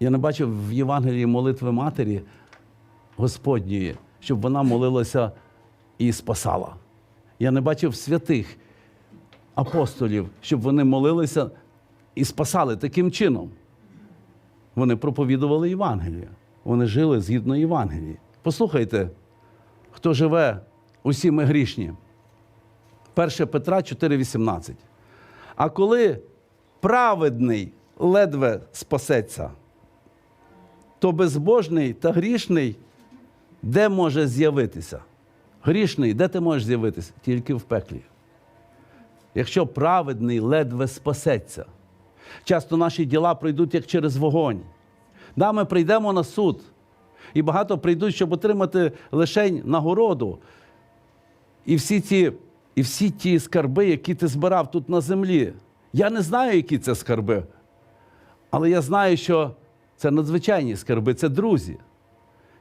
Я не бачив в Євангелії молитви Матері Господньої, щоб вона молилася і спасала. Я не бачив святих апостолів, щоб вони молилися і спасали таким чином. Вони проповідували Євангелія. Вони жили згідно Євангелії. Послухайте, хто живе, усі ми грішні. 1 Петра 4,18. А коли праведний ледве спасеться, то безбожний та грішний де може з'явитися? Грішний, де ти можеш з'явитися? Тільки в пеклі. Якщо праведний ледве спасеться, часто наші діла пройдуть як через вогонь. Да, ми прийдемо на суд, і багато прийдуть, щоб отримати лишень нагороду. І всі ці, і всі ті скарби, які ти збирав тут на землі. Я не знаю, які це скарби. Але я знаю, що це надзвичайні скарби, це друзі,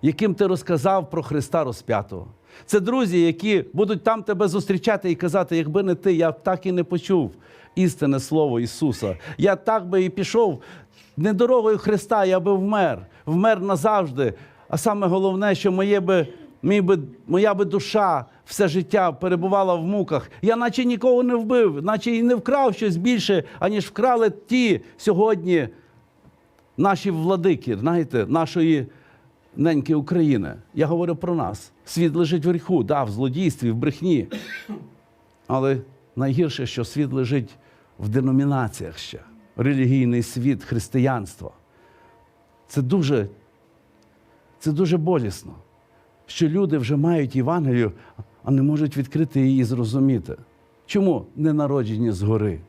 яким ти розказав про Христа розп'ятого. Це друзі, які будуть там тебе зустрічати і казати, якби не ти, я б так і не почув істинне слово Ісуса. Я так би і пішов не дорогою Христа, я би вмер, вмер назавжди. А саме головне, що моє би, мій би, моя би душа все життя перебувала в муках. Я наче нікого не вбив, наче і не вкрав щось більше, аніж вкрали ті сьогодні наші владики, знаєте, нашої неньки України. Я говорю про нас. Світ лежить в гріху, да, в злодійстві, в брехні. Але найгірше, що світ лежить в деномінаціях ще. Релігійний світ християнства. Це дуже, це дуже болісно, що люди вже мають Євангелію, а не можуть відкрити її і зрозуміти. Чому не народжені згори?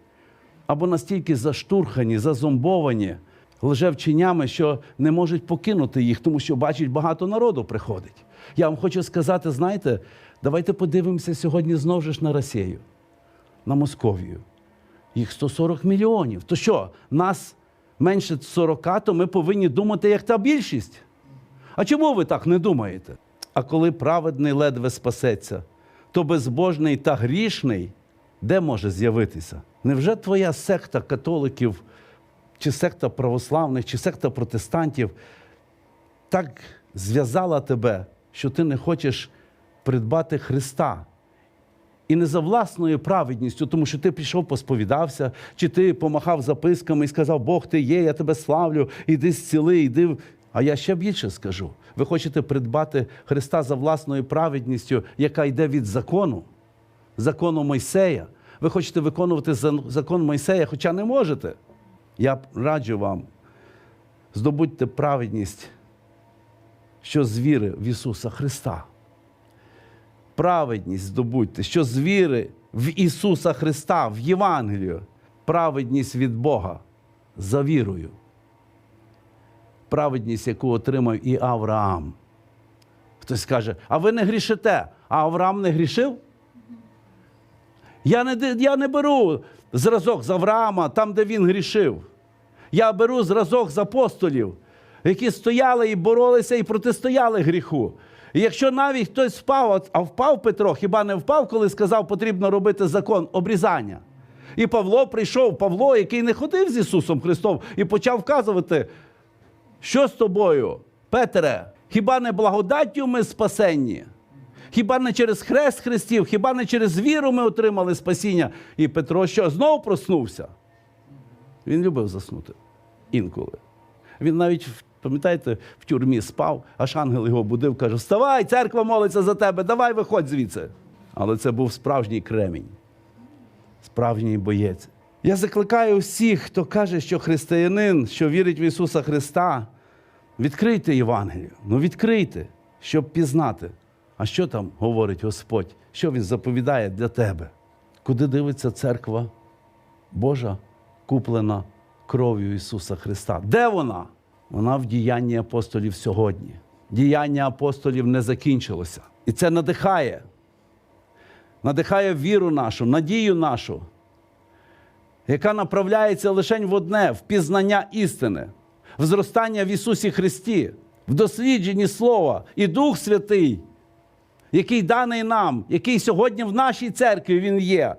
Або настільки заштурхані, зазомбовані лжевченнями, що не можуть покинути їх, тому що бачать, багато народу приходить. Я вам хочу сказати, знаєте, давайте подивимося сьогодні знову ж на Росію, на Московію. Їх 140 мільйонів. То що, нас менше 40, то ми повинні думати, як та більшість. А чому ви так не думаєте? А коли праведний ледве спасеться, то безбожний та грішний де може з'явитися? Невже твоя секта католиків, чи секта православних, чи секта протестантів так зв'язала тебе, що ти не хочеш придбати Христа? І не за власною праведністю, тому що ти пішов, посповідався, чи ти помахав записками і сказав, Бог ти є, я тебе славлю, іди зціли, іди. в-». А я ще більше скажу: ви хочете придбати Христа за власною праведністю, яка йде від закону, закону Мойсея. Ви хочете виконувати закон Мойсея, хоча не можете. Я раджу вам, здобудьте праведність, що з віри в Ісуса Христа праведність здобудьте, що з віри в Ісуса Христа, в Євангелію, праведність від Бога за вірою. Праведність, яку отримав і Авраам. Хтось каже, а ви не грішите, а Авраам не грішив? Я не, я не беру зразок з Авраама, там, де він грішив. Я беру зразок з апостолів, які стояли і боролися і протистояли гріху. І якщо навіть хтось впав, а впав Петро, хіба не впав, коли сказав, потрібно робити закон обрізання? І Павло прийшов, Павло, який не ходив з Ісусом Христом, і почав вказувати, що з тобою, Петре, хіба не благодаттю ми спасенні? Хіба не через хрест Христів, хіба не через віру ми отримали спасіння? І Петро що, знову проснувся? Він любив заснути інколи. Він навіть, пам'ятаєте, в тюрмі спав, аж ангел його будив, каже: Вставай, церква молиться за тебе, давай виходь звідси. Але це був справжній кремінь, справжній боєць. Я закликаю всіх, хто каже, що християнин, що вірить в Ісуса Христа, відкрийте Євангелію. Ну відкрийте, щоб пізнати. А що там говорить Господь? Що Він заповідає для тебе? Куди дивиться церква Божа, куплена кров'ю Ісуса Христа? Де вона? Вона в діянні апостолів сьогодні. Діяння апостолів не закінчилося. І це надихає. Надихає віру нашу, надію нашу, яка направляється лише в одне в пізнання істини, в зростання в Ісусі Христі, в дослідженні Слова і Дух Святий, який даний нам, який сьогодні в нашій церкві Він є.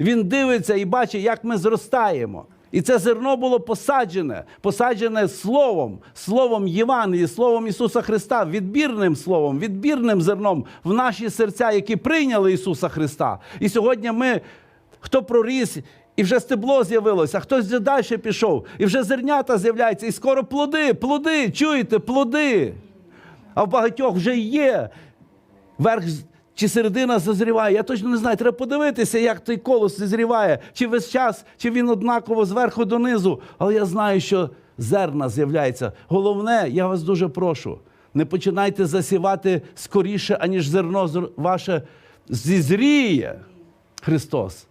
Він дивиться і бачить, як ми зростаємо. І це зерно було посаджене, посаджене словом, словом Євангелії, словом Ісуса Христа, відбірним словом, відбірним зерном в наші серця, які прийняли Ісуса Христа. І сьогодні ми, хто проріс, і вже стебло з'явилося, хтось далі пішов, і вже зернята з'являються, і скоро плоди, плоди, чуєте, плоди. А в багатьох вже є верх чи середина зазріває. Я точно не знаю. Треба подивитися, як той колос зазріває, чи весь час, чи він однаково зверху донизу. Але я знаю, що зерна з'являється. Головне, я вас дуже прошу, не починайте засівати скоріше, аніж зерно ваше зізріє. Христос.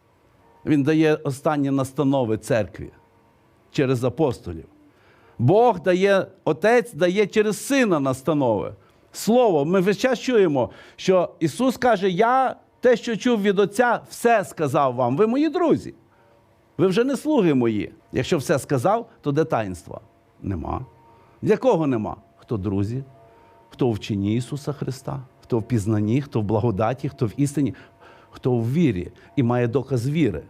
Він дає останні настанови церкві через апостолів. Бог дає, Отець дає через Сина настанови. Слово, ми весь час чуємо, що Ісус каже: Я те, що чув від Отця, все сказав вам. Ви мої друзі. Ви вже не слуги мої. Якщо все сказав, то де таїнства? Нема. Для кого нема? Хто друзі, хто в вченні Ісуса Христа, хто в пізнанні, хто в благодаті, хто в істині, хто в вірі і має доказ віри.